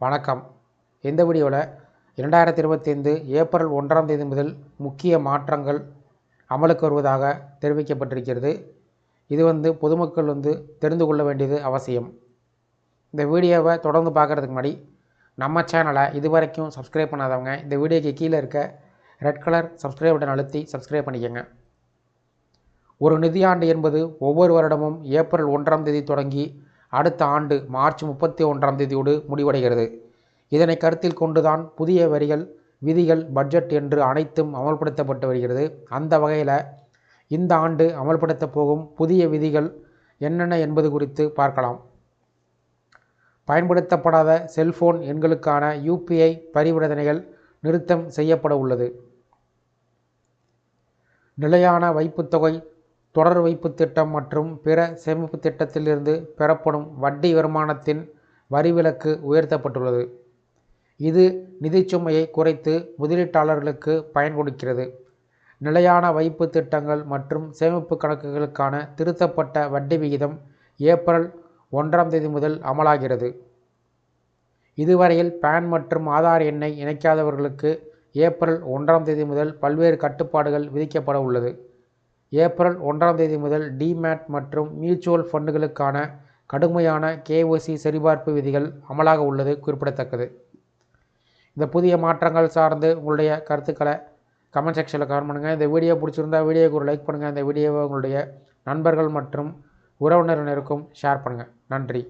வணக்கம். இந்த வீடியோவில் இரண்டாயிரத்தி இருபத்தைந்து ஏப்ரல் ஒன்றாம் தேதி முதல் முக்கிய மாற்றங்கள் அமலுக்கு வருவதாக தெரிவிக்கப்பட்டிருக்கிறது. இது வந்து பொதுமக்கள் வந்து தெரிந்து கொள்ள வேண்டியது அவசியம். இந்த வீடியோவை தொடர்ந்து பார்க்குறதுக்கு முன்னாடி நம்ம சேனலை இதுவரைக்கும் சப்ஸ்கிரைப் பண்ணாதவங்க இந்த வீடியோக்கு கீழே இருக்க ரெட் கலர் சப்ஸ்கிரைப் பட்டன் அழுத்தி சப்ஸ்கிரைப் பண்ணிக்கோங்க. ஒரு நிதியாண்டு என்பது ஒவ்வொரு வருடமும் ஏப்ரல் ஒன்றாம் தேதி தொடங்கி அடுத்த ஆண்டு மார்ச் முப்பத்தி ஒன்றாம் தேதியோடு முடிவடைகிறது. இதனை கருத்தில் கொண்டுதான் புதிய வரிகள் விதிகள் பட்ஜெட் என்று அனைத்தும் அமல்படுத்தப்பட்டு வருகிறது. அந்த வகையில் இந்த ஆண்டு அமல்படுத்த போகும் புதிய விதிகள் என்னென்ன என்பது குறித்து பார்க்கலாம். பயன்படுத்தப்படாத செல்போன் எண்களுக்கான யூபிஐ பரிவர்த்தனைகள் நிறுத்தம் செய்யப்பட உள்ளது. நிலையான வைப்புத் தொகை தொடர் வைப்பு திட்டம் மற்றும் பிற சேமிப்பு திட்டத்திலிருந்து பெறப்படும் வட்டி வருமானத்தின் வரிவிலக்கு உயர்த்தப்பட்டுள்ளது. இது நிதிச்சுமையை குறைத்து முதலீட்டாளர்களுக்கு பயன் கொடுக்கிறது. நிலையான வைப்பு திட்டங்கள் மற்றும் சேமிப்பு கணக்குகளுக்கான திருத்தப்பட்ட வட்டி விகிதம் ஏப்ரல் ஒன்றாம் தேதி முதல் அமலாகிறது. இதுவரையில் பேன் மற்றும் ஆதார் எண்ணை இணைக்காதவர்களுக்கு ஏப்ரல் ஒன்றாம் தேதி முதல் பல்வேறு கட்டுப்பாடுகள் விதிக்கப்பட உள்ளது. ஏப்ரல் ஒன்றாம் தேதி முதல் டிமேட் மற்றும் மியூச்சுவல் ஃபண்டுகளுக்கான கடுமையான கேஓசி சரிபார்ப்பு விதிகள் அமலாக உள்ளது குறிப்பிடத்தக்கது. இந்த புதிய மாற்றங்கள் சார்ந்து உங்களுடைய கருத்துக்களை கமெண்ட் செக்ஷனில் கமெண்ட் பண்ணுங்கள் இந்த வீடியோ பிடிச்சிருந்தா வீடியோக்கு ஒரு லைக் பண்ணுங்கள் இந்த வீடியோவை உங்களுடைய நண்பர்கள் மற்றும் உறவினரினருக்கும் ஷேர் பண்ணுங்கள் நன்றி.